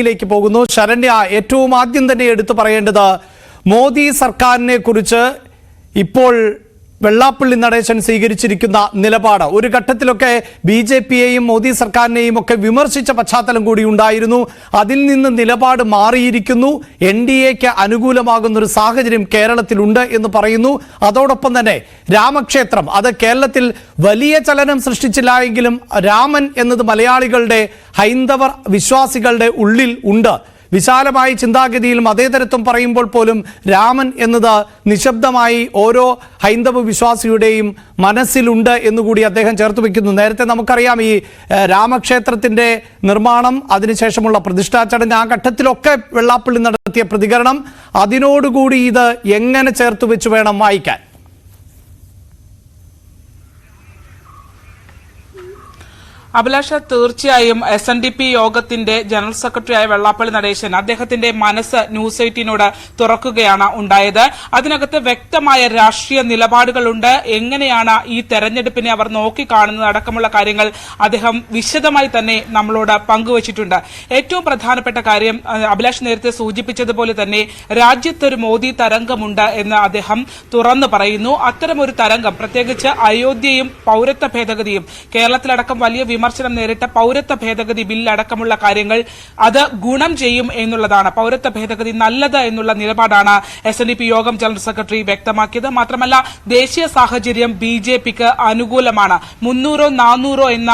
ശരണ്യയിലേക്ക് പോകുന്നു. ശരണ്യ ഏറ്റവും ആദ്യം തന്നെ എടുത്തു പറയേണ്ടത് മോദി സർക്കാരിനെ കുറിച്ച് ഇപ്പോൾ വെള്ളാപ്പള്ളി നടേശൻ സ്വീകരിച്ചിരിക്കുന്ന നിലപാട്. ഒരു ഘട്ടത്തിലൊക്കെ ബി ജെ പിയെയും മോദി സർക്കാരിനെയും ഒക്കെ വിമർശിച്ച പശ്ചാത്തലം കൂടി ഉണ്ടായിരുന്നു. അതിൽ നിന്ന് നിലപാട് മാറിയിരിക്കുന്നു. എൻ ഡി എക്ക് അനുകൂലമാകുന്ന ഒരു സാഹചര്യം കേരളത്തിലുണ്ട് എന്ന് പറയുന്നു. അതോടൊപ്പം തന്നെ രാമക്ഷേത്രം അത് കേരളത്തിൽ വലിയ ചലനം സൃഷ്ടിച്ചില്ല എങ്കിലും രാമൻ എന്നത് മലയാളികളുടെ ഹൈന്ദവ വിശ്വാസികളുടെ ഉള്ളിൽ ഉണ്ട്. വിശാലമായ ചിന്താഗതിയിൽ മതേതരത്വം പറയുമ്പോൾ പോലും രാമൻ എന്നത് നിശബ്ദമായി ഓരോ ഹൈന്ദവ വിശ്വാസിയുടെയും മനസ്സിലുണ്ട് എന്നുകൂടി അദ്ദേഹം ചേർത്ത് വയ്ക്കുന്നു. നേരത്തെ നമുക്കറിയാം ഈ രാമക്ഷേത്രത്തിന്റെ നിർമ്മാണം അതിനുശേഷമുള്ള പ്രതിഷ്ഠാ ചടങ്ങ് ആ ഘട്ടത്തിലൊക്കെ വെള്ളാപ്പള്ളി നടത്തിയ പ്രതികരണം. അതിനോടുകൂടി ഇത് എങ്ങനെ ചേർത്ത് വെച്ച് വേണം വായിക്കാൻ? അഭിലാഷ തീർച്ചയായും എസ് എൻ ഡി പി യോഗത്തിന്റെ ജനറൽ സെക്രട്ടറിയായ വെള്ളാപ്പള്ളി നടേശൻ അദ്ദേഹത്തിന്റെ മനസ്സ് ന്യൂസ് എയ്റ്റീനോട് തുറക്കുകയാണ് ഉണ്ടായത്. അതിനകത്ത് വ്യക്തമായ രാഷ്ട്രീയ നിലപാടുകളുണ്ട്. എങ്ങനെയാണ് ഈ തെരഞ്ഞെടുപ്പിനെ അവർ നോക്കിക്കാണുന്നത് അടക്കമുള്ള കാര്യങ്ങൾ അദ്ദേഹം വിശദമായി തന്നെ നമ്മളോട് പങ്കുവച്ചിട്ടുണ്ട്. ഏറ്റവും പ്രധാനപ്പെട്ട കാര്യം അഭിലാഷ് നേരത്തെ സൂചിപ്പിച്ചതുപോലെ തന്നെ രാജ്യത്തൊരു മോദി തരംഗമുണ്ട് എന്ന് അദ്ദേഹം തുറന്നു പറയുന്നു. അത്തരമൊരു തരംഗം പ്രത്യേകിച്ച് അയോധ്യയും പൌരത്വ ഭേദഗതിയും കേരളത്തിലടക്കം വലിയ വിമർശനം നേരിട്ട പൌരത്വ ഭേദഗതി ബിൽ അടക്കമുള്ള കാര്യങ്ങൾ അത് ഗുണം ചെയ്യും എന്നുള്ളതാണ്. പൌരത്വ ഭേദഗതി നല്ലത് എന്നുള്ള നിലപാടാണ് എസ് എൻ ഡി പി യോഗം ജനറൽ സെക്രട്ടറി വ്യക്തമാക്കിയത്. മാത്രമല്ല ദേശീയ സാഹചര്യം ബി ജെ പിക്ക് അനുകൂലമാണ്. മുന്നൂറോ നാനൂറോ എന്ന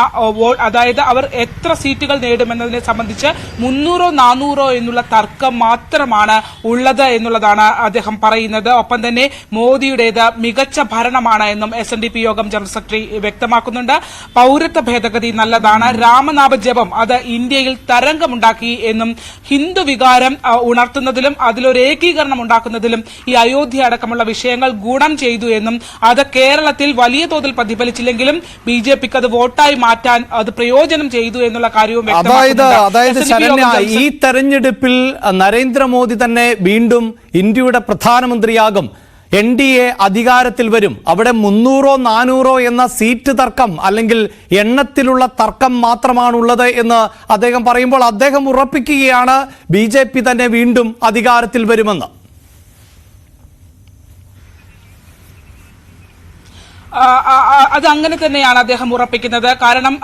അതായത് അവർ എത്ര സീറ്റുകൾ നേടുമെന്നതിനെ സംബന്ധിച്ച് മുന്നൂറോ നാനൂറോ എന്നുള്ള തർക്കം മാത്രമാണ് ഉള്ളത് എന്നുള്ളതാണ് അദ്ദേഹം പറയുന്നത്. ഒപ്പം തന്നെ മോദിയുടേത് മികച്ച ഭരണമാണ് എന്നും എസ് യോഗം ജനറൽ സെക്രട്ടറി വ്യക്തമാക്കുന്നുണ്ട്. പൌരത്വ ഭേദഗതി നല്ലതാണ്. രാമനാമ ജപം അത് ഇന്ത്യയിൽ തരംഗമുണ്ടാക്കി എന്നും ഹിന്ദു വികാരം ഉണർത്തുന്നതിലും അതിലൊരു ഏകീകരണം ഉണ്ടാക്കുന്നതിലും ഈ അയോധ്യ അടക്കമുള്ള വിഷയങ്ങൾ ഗുണം ചെയ്തു എന്നും അത് കേരളത്തിൽ വലിയ തോതിൽ പ്രതിഫലിച്ചില്ലെങ്കിലും ബി ജെ പിക്ക് അത് വോട്ടായി മാറ്റാൻ അത് പ്രയോജനം ചെയ്തു എന്നുള്ള കാര്യവും അതായത് അതായത് ശരണ്യ ഈ തെരഞ്ഞെടുപ്പിൽ നരേന്ദ്രമോദി തന്നെ വീണ്ടും ഇന്ത്യയുടെ പ്രധാനമന്ത്രിയാകും. എൻ ഡി എ അധികാരത്തിൽ വരും. അവിടെ മുന്നൂറോ നാനൂറോ എന്ന സീറ്റ് തർക്കം അല്ലെങ്കിൽ എണ്ണത്തിലുള്ള തർക്കം മാത്രമാണുള്ളത് എന്ന് അദ്ദേഹം പറയുമ്പോൾ അദ്ദേഹം ഉറപ്പിക്കുകയാണ്. ബി തന്നെ വീണ്ടും അധികാരത്തിൽ വരുമെന്ന് ആ, ആ, ആ, അത് അങ്ങനെ തന്നെയാണ് അദ്ദേഹം ഉറപ്പിക്കുന്നത്. കാരണം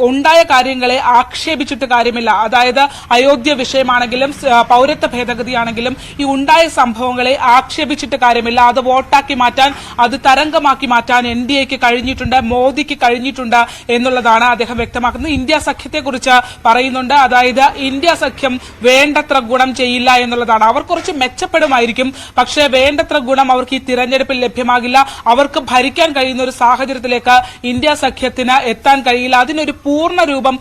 ഉണ്ടായ കാര്യങ്ങളെ ആക്ഷേപിച്ചിട്ട് കാര്യമില്ല. അതായത് അയോധ്യ വിഷയമാണെങ്കിലും പൗരത്വ ഭേദഗതിയാണെങ്കിലും ഈ ഉണ്ടായ സംഭവങ്ങളെ ആക്ഷേപിച്ചിട്ട് കാര്യമില്ല. അത് വോട്ടാക്കി മാറ്റാൻ അത് തരംഗമാക്കി മാറ്റാൻ എൻ ഡി എക്ക് കഴിഞ്ഞിട്ടുണ്ട് മോദിക്ക് കഴിഞ്ഞിട്ടുണ്ട് എന്നുള്ളതാണ് അദ്ദേഹം വ്യക്തമാക്കുന്നത്. ഇന്ത്യ സഖ്യത്തെക്കുറിച്ച് പറയുന്നുണ്ട്. അതായത് ഇന്ത്യ സഖ്യം വേണ്ടത്ര ഗുണം ചെയ്യില്ല എന്നുള്ളതാണ്. അവർ കുറച്ച് മെച്ചപ്പെടുമായിരിക്കും. പക്ഷേ വേണ്ടത്ര ഗുണം അവർക്ക് ഈ തിരഞ്ഞെടുപ്പിൽ ലഭ്യമാകില്ല. അവർക്ക് ഭരിക്കാൻ കഴിയുന്ന ഒരു സാഹചര്യത്തിലേക്ക് ഇന്ത്യ സഖ്യത്തിന് എത്താൻ കഴിയില്ല. അതിനൊരു പൂർണ രൂപം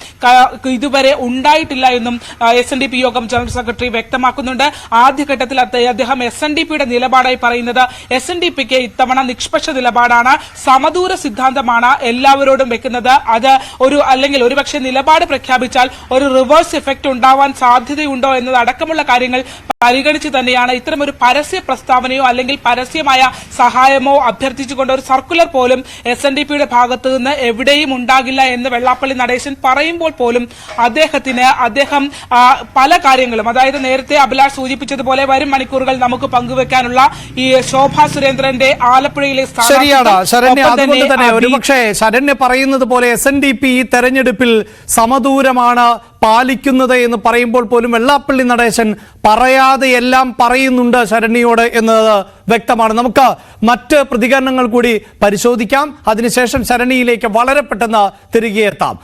ഇതുവരെ ഉണ്ടായിട്ടില്ല എന്നും എസ് എൻ ഡി പി യോഗം ജനറൽ സെക്രട്ടറി വ്യക്തമാക്കുന്നുണ്ട്. ആദ്യഘട്ടത്തിൽ അദ്ദേ- അദ്ദേഹം എസ് എൻ ഡി പിയുടെ നിലപാടായി പറയുന്നത് എസ് എൻ ഡി പിക്ക് ഇത്തവണ നിഷ്പക്ഷ നിലപാടാണ്. സമദൂര സിദ്ധാന്തമാണ് എല്ലാവരോടും വെക്കുന്നത്. അത് ഒരു അല്ലെങ്കിൽ ഒരുപക്ഷെ നിലപാട് പ്രഖ്യാപിച്ചാൽ ഒരു റിവേഴ്സ് ഇഫക്റ്റ് ഉണ്ടാവാൻ സാധ്യതയുണ്ടോ എന്നതടക്കമുള്ള കാര്യങ്ങൾ പരിഗണിച്ച് തന്നെയാണ് ഇത്തരമൊരു പരസ്യ പ്രസ്താവനയോ അല്ലെങ്കിൽ പരസ്യമായ സഹായമോ അഭ്യർത്ഥിച്ചുകൊണ്ട് ഒരു സർക്കുലർ പോലും എസ് എൻ ഡി പിയുടെ ഭാഗത്ത് നിന്ന് എവിടെയും ഉണ്ടാകില്ല എന്ന് വെള്ളാപ്പള്ളി നടേശൻ പറയുമ്പോൾ പോലും അദ്ദേഹത്തിന് അദ്ദേഹം പല കാര്യങ്ങളും അതായത് നേരത്തെ അഭിലാഷ് സൂചിപ്പിച്ചതുപോലെ വരും മണിക്കൂറുകൾ നമുക്ക് പങ്കുവെക്കാനുള്ള ഈ ശോഭാ സുരേന്ദ്രന്റെ ആലപ്പുഴയിലെ ശരിയാണ് ശരണ്യ അതുകൊണ്ട് തന്നെ ഒരുപക്ഷെ ശരണ്യ പറയുന്നത് പോലെ എസ് എൻ ഡി പി ഈ തെരഞ്ഞെടുപ്പിൽ സമദൂരമാണ് പാലിക്കുന്നത് എന്ന് പറയുമ്പോൾ പോലും വെള്ളാപ്പള്ളി നടേശൻ പറയാതെ എല്ലാം പറയുന്നുണ്ട് ശരണ്യയോട് എന്നത് വ്യക്തമാണ്. നമുക്ക് മറ്റ് പ്രതികരണങ്ങൾ കൂടി പരിശോധിക്കാം. അതിനുശേഷം ശരണിയിലേക്ക് വളരെ പെട്ടെന്ന് തിരികെ എത്താം.